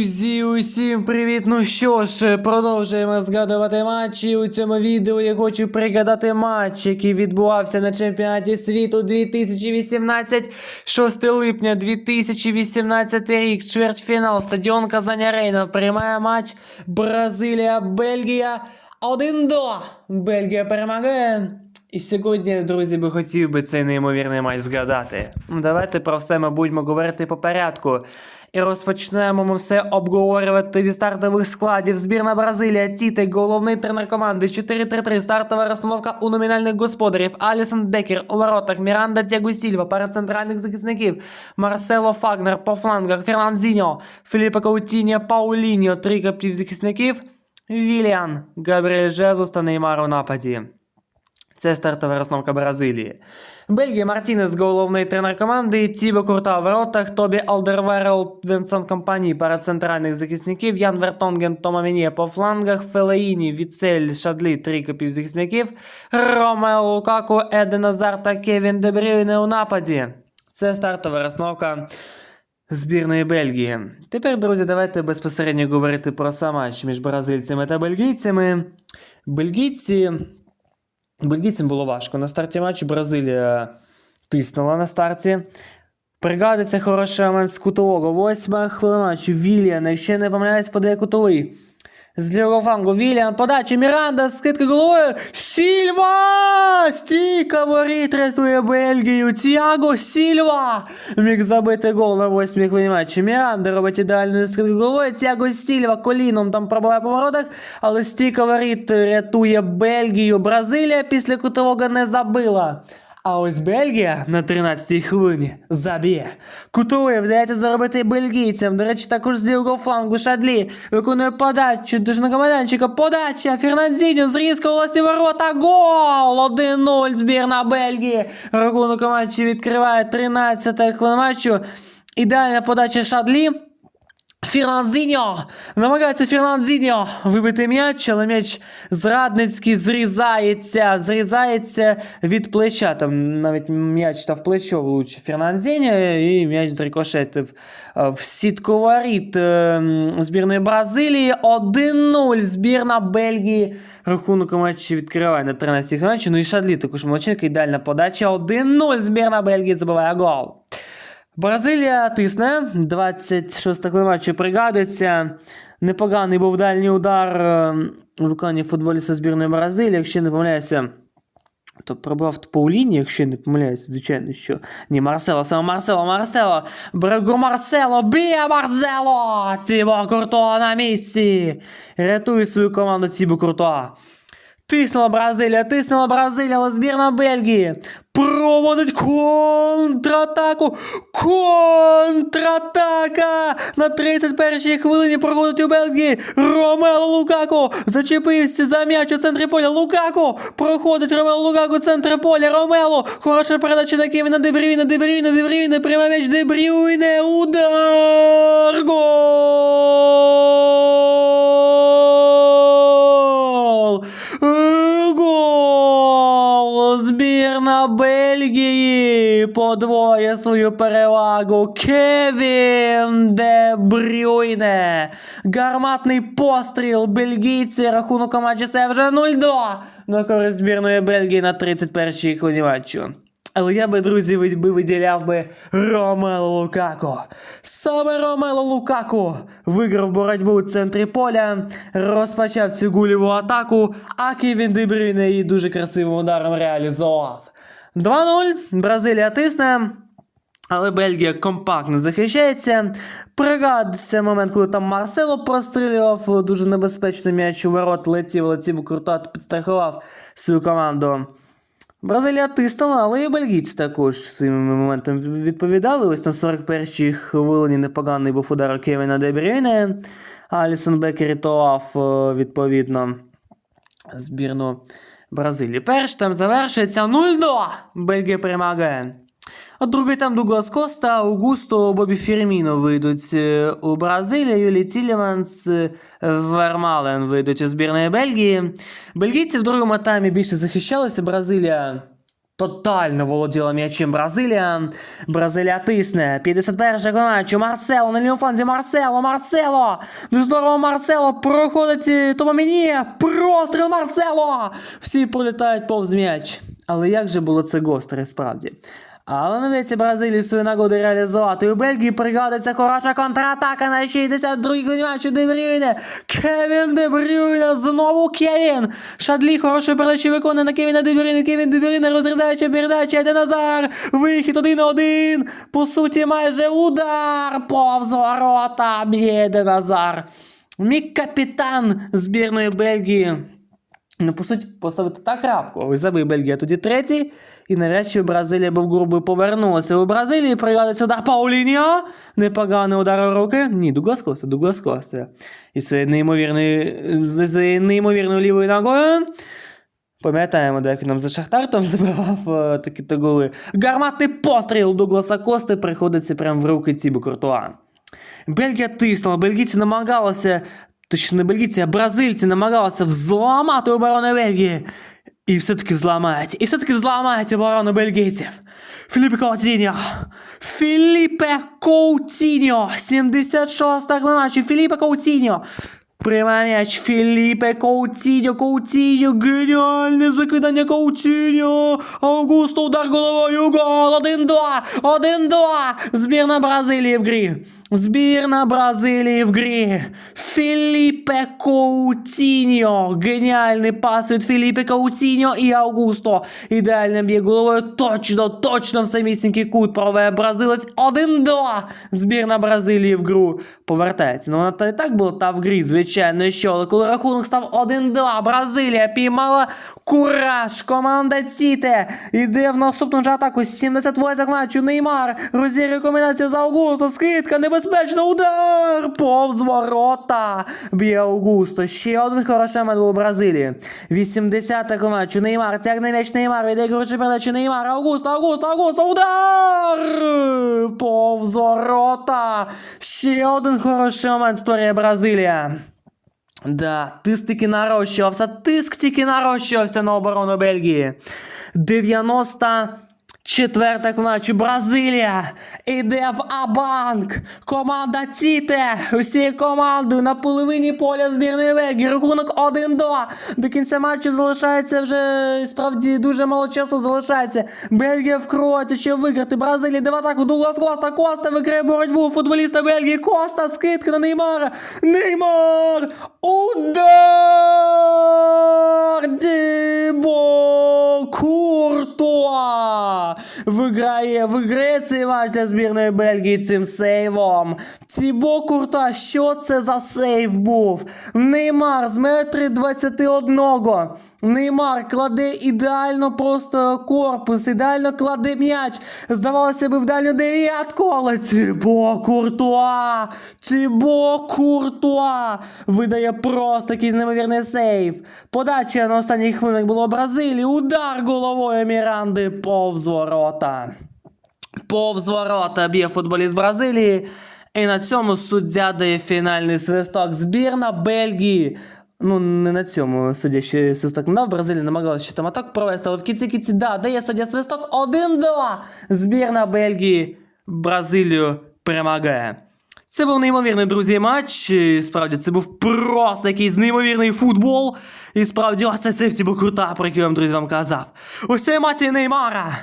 Друзі, усім привіт! Ну що ж, продовжуємо згадувати матчі. У цьому відео я хочу пригадати матч, який відбувався на чемпіонаті світу 2018, 6 липня 2018 рік, чвертьфінал, стадіон Казаня Рейна. Приймає матч Бразилія-Бельгія 1-2. Бельгія перемагає. І сьогодні, друзі, би хотів би цей неймовірний матч згадати. Давайте про все ми будемо говорити по порядку. І розпочнемо ми все обговорювати зі стартових складів. Збірна Бразилія, Тіте, головний тренер команди 4-3-3, стартова розстановка у номінальних господарів. Алісон Бекер у воротах, Міранда Діаго Сільва, пара центральних захисників, Марсело Фагнер по флангах, Ферланзіньо, Філіппе Каутіньо, Пауліньо, три захисників, Віліан, Габріель Жезус та Неймар у нападі. Це стартова розновка Бразилії. Бельгія Мартінес, головний тренер команди, Тібо Курта в воротах, Тобі Алдерверел, Вінсент Компані, пара центральних захисників, Ян Вертонген, Тома Мінє по флангах, Фелаїні, Віцель, Шадлі, три захисників, Ромео Лукаку, Еден Азар та Кевін Дебрюйне у нападі. Це стартова розновка збірної Бельгії. Тепер, друзі, давайте безпосередньо говорити про сам матч між бразильцями та бельгійцями. Бельгійці Бельгійцям було важко. На старті матчу Бразилія тиснула на старті. Пригадується хороший момент з кутового. Восьма хвилина матчу. Вільян якщо не помиляюсь, подає кутовий. З лівого флангу Віліан, подача Міранда, скидка головою. Сільва! Стійка воріт рятує Бельгію. Тіаго Сільва! Міг забити гол на восьмій хвилині матчу. Міранда робить ідеальну скидку головою. Тіаго Сільва коліном там пробиває по воротах, але стійка воріт рятує Бельгію. Бразилія після кутового не забила. А ось Бельгія на 13-й хвилині заб'є. Кутовий вдається заробити бельгійцям. До речі, також з лівого флангу Шадлі виконує подачу до майданчика. Подача Фернандіньо зрізка у власні ворота. Гол! 1-0 збірна Бельгії. Рахунок матчі відкриває 13-та хвилина матчу. Ідеальна подача Шадлі. Фіранзіньо! Намагається Фіранзіньо вибити м'яч, але м'яч зрадницький зрізається, зрізається від плеча. Там навіть м'яч та в плечо влучив Фернандзіньо, і м'яч зрикошетив е, в сітку воріт е, збірної Бразилії. 1-0 збірна Бельгії. Рахунок матчі відкриває на 13 матчі. Ну і Шадлі також молодчинка, ідеальна подача. 1-0 збірна Бельгії забиває гол. Бразилія тисне. 26 хвилина матчу пригадується. Непоганий був дальній удар е, у виконанні футболіста збірної Бразилії, якщо не помиляюся. То пробував Пауліні, якщо не помиляюся, звичайно, що. Ні, Марсело, саме Марсело, Марсело. Брегу Марсело, б'є Марсело! Тібо Куртуа на місці. Рятує свою команду Тібо Куртуа. Тиснула Бразилія, тиснула Бразилія, але збірна Бельгії проводить контратаку. Контратака! На 31-й хвилині проходить у Бельгії. Ромело Лукако зачепився за м'яч у центрі поля. Лукако проходить Ромело Лукако в центрі поля. Ромело. Хороша передача на Кевіна Дебрюйна. Дебрюйна, Дебрюйна. Прямо м'яч Дебрюйне. Удар! Гол! Збірна Бельгії подвоє свою перевагу. Кевін Де Брюйне. Гарматний постріл бельгійці. Рахунок матчі це вже 0-2 на користь збірної Бельгії на 31-й хвилі матчу. Але я би, друзі, би виділяв би Ромело Лукако. Саме Ромело Лукако виграв боротьбу у центрі поля, розпочав цю гуліву атаку, а Кевін Дебрюйне її дуже красивим ударом реалізував. 2-0. Бразилія тисне. Але Бельгія компактно захищається. Пригадується момент, коли там Марсело прострілював дуже небезпечно м'яч у ворот, летів, летів, круто підстрахував свою команду. Бразилія тиснула, але і бельгійці також цим моментом відповідали. Ось на 41-й хвилині непоганий був удар Кевіна Дебрюйне. Алісон Бекер рятував е, відповідно збірну Бразилії. Перш там завершується 0-2. Бельгія перемагає. А другий там Дуглас Коста, Аугусто, Бобі Фірміно вийдуть е, у Бразилії, Юлій Тіліманс, Вермален вийдуть у збірної Бельгії. Бельгійці в другому таймі більше захищалися. Бразилія Тотально володіла м'ячем Бразилія. Бразилія тисне. 51 матчу. Марсело на лівому. Марсело, Марсело. Ну здорово, Марсело. Проходить е, Томаміні. Простріл Марсело. Всі пролітають повз м'яч. Але як же було це гостре справді? Але не вдається Бразилії свої нагоди реалізувати. У Бельгії пригадується хороша контратака на 62-й хвилині матчу Де Брюйне. Кевін Де Брюйне, знову Кевін. Шадлі хорошої передачі виконує на Кевіна Де Брюйне. Кевін Де Брюйне розрізаючи передачі. Йде Назар. Вихід один на один. По суті, майже удар. Повз ворота. Б'є Де Назар. Мій капітан збірної Бельгії. Ну, по суті, поставити так крапку. Ось забив Бельгія тоді третій. І навряд чи Бразилія би в повернулася. У Бразилії пригадується удар Пауліньо. Непоганий удар руки. Ні, Дуглас Коста, Дуглас Коста. І своєю неймовірною, з, неймовірною лівою ногою. Пам'ятаємо, як він нам за Шахтар там забивав е, такі-то голи. Гарматний постріл Дугласа Кости приходиться прямо в руки Тібу Куртуа. Бельгія тиснула, бельгійці намагалися, точно не бельгійці, а бразильці намагалися взламати оборону Бельгії. І все-таки взламають. І все-таки взламають оборону бельгійців. Філіпе Коутіньо. Філіпе Коутіньо. 76-та матчу. Філіпе Коутіньо. Пряма м'яч Філіпе Коутіньо, Коутіньо, геніальне закидання Коутіньо, Аугусто удар головою, гол, 1-2, 1-2, збірна Бразилії в грі, збірна Бразилії в грі, Філіпе Коутіньо, геніальний пас від Філіпе Коутіньо і Аугусто, ідеально б'є головою, точно, точно в самісінький кут проведе бразилець, 1-2, збірна Бразилії в гру. Повертається, ну вона та і так була та в грі, звичайно, що, але коли рахунок став 1-2, Бразилія піймала. Кураж, команда Тіте, іде в наступну ж атаку, 78 матчу, Неймар, розігрує комбінацію за Аугусто, скидка, небезпечно, удар, повз ворота, б'є Аугусто, ще один хороший момент був у Бразилії, 80 матчу, Неймар, тягне м'яч Неймар, іде коротше передачу Неймар, Аугусто, Аугусто, Аугусто, удар, повз ворота, ще один хороший момент створює Бразилія. Да, тиск тільки нарощувався, тиск тільки нарощувався на оборону Бельгії. 94 матчу Бразилія іде в Абанк. Команда Ціте усією командою на половині поля збірної Бельгії. Рахунок 1-2. До кінця матчу залишається вже справді дуже мало часу залишається. Бельгія вкроється, щоб виграти. Бразилія йде в атаку. Дуглас Коста. Коста викриє боротьбу футболіста Бельгії. Коста скидка на Неймара. Неймар! Удар! Дібо Куртуа! Виграє, цей матч для збірної Бельгії цим сейвом. Тібо Куртуа, що це за сейв був? Неймар з метри 21. Неймар кладе ідеально просто корпус, ідеально кладе м'яч. Здавалося би в дальню дев'ятку, але Тібо Куртуа! Тібо Куртуа! Видає просто якийсь неймовірний сейв. Подача на останніх хвилинах було Бразилії. Удар головою Міранди повз ворота. Повз ворота б'є футболіст Бразилії. І на цьому суддя дає фінальний свисток. Збірна Бельгії. Ну, не на цьому суддя ще свисток не дав. Бразилія намагалася ще там атак провести, але в кінці кінці, да, дає суддя свисток 1-2. Збірна Бельгії Бразилію перемагає. Це був неймовірний, друзі, матч. Справді, це був просто якийсь неймовірний футбол. І справді, ось це сейф Тібо Крута, про який вам, друзі, вам казав. Це матч Неймара.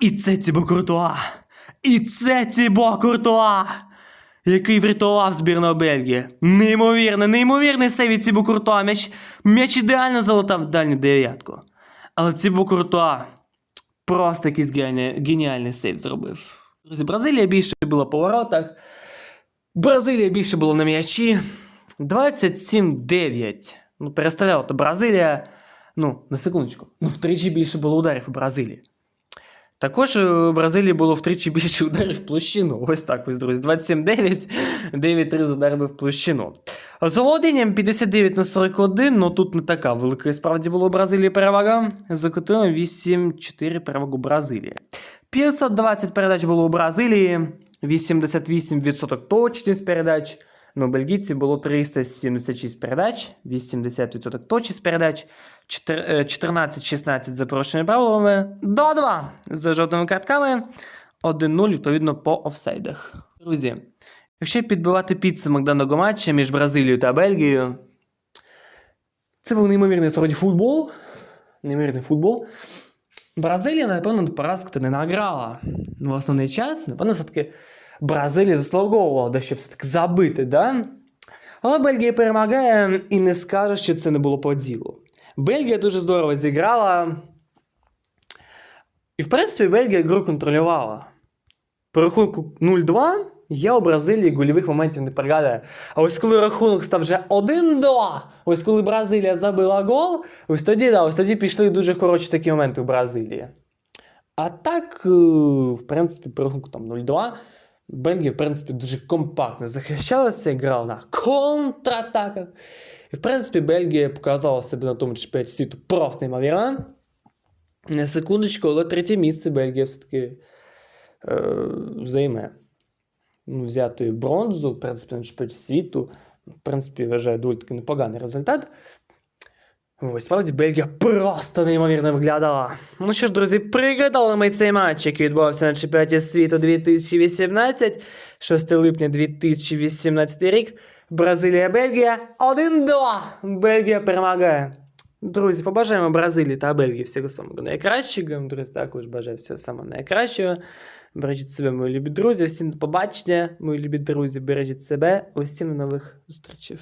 І це Тібо Куртуа. І це Тібо Куртуа. Який врятував збірну Бельгії. Неймовірно, неймовірний сейв від Тібо Куртуа. М'яч, м'яч ідеально залетав в дальню дев'ятку. Але Тібо Куртуа просто якийсь геніальний, геніальний сейв зробив. Друзі, Бразилія більше була по воротах. Бразилія більше була на м'ячі. 27-9. Ну, переставляла то Бразилія. Ну, на секундочку. Ну, втричі більше було ударів у Бразилії. Також у Бразилії було втричі більше ударів в площину. Ось так ось, друзі. 27-9, 9-3 з ударами в площину. З володінням 59 на 41, ну тут не така велика справді була у Бразилії перевага. За котою 8-4 перевагу Бразилії. 520 передач було у Бразилії, 88% точність передач. Ну, у бельгійців було 376 передач, 80% точність передач, е, 14-16 за порушеними правилами, 2-2 за жовтими картками, 1-0 відповідно по офсайдах. Друзі, якщо підбивати підсумок даного матча між Бразилією та Бельгією, це був неймовірний сьогодні футбол. Неймовірний футбол. Бразилія, напевно, до поразки не награла. В основний час, напевно, все-таки Бразилія заслуговувала, де щоб все-таки забити, да? Але Бельгія перемагає і не скаже, що це не було по ділу. Бельгія дуже здорово зіграла. І, в принципі, Бельгія гру контролювала. По рахунку 0-2 я у Бразилії гольових моментів не пригадаю. А ось коли рахунок став вже 1-2, ось коли Бразилія забила гол, ось тоді, да, ось тоді пішли дуже хороші такі моменти у Бразилії. А так, е, в принципі, по рахунку там 0-2, Бельгія, в принципі, дуже компактно захищалася, грала на контратаках. І, в принципі, Бельгія показала себе на тому чемпіонаті світу просто неймовірно. На секундочку, але третє місце Бельгія все-таки е, займе. Ну, взяти бронзу, в принципі, на чемпіонаті світу. В принципі, вважаю доволі таки непоганий результат. Ось, справді, Бельгія просто неймовірно виглядала. Ну що ж, друзі, пригадали ми цей матч, який відбувався на чемпіонаті світу 2018, 6 липня 2018 рік. Бразилія, Бельгія 1-2. Бельгія перемагає. Друзі, побажаємо Бразилії та Бельгії всього самого найкращого. Друзі, також бажаю всього самого найкращого. Бережіть себе, мої любі друзі. Всім до побачення, мої любі друзі. Бережіть себе. Усім нових зустрічей.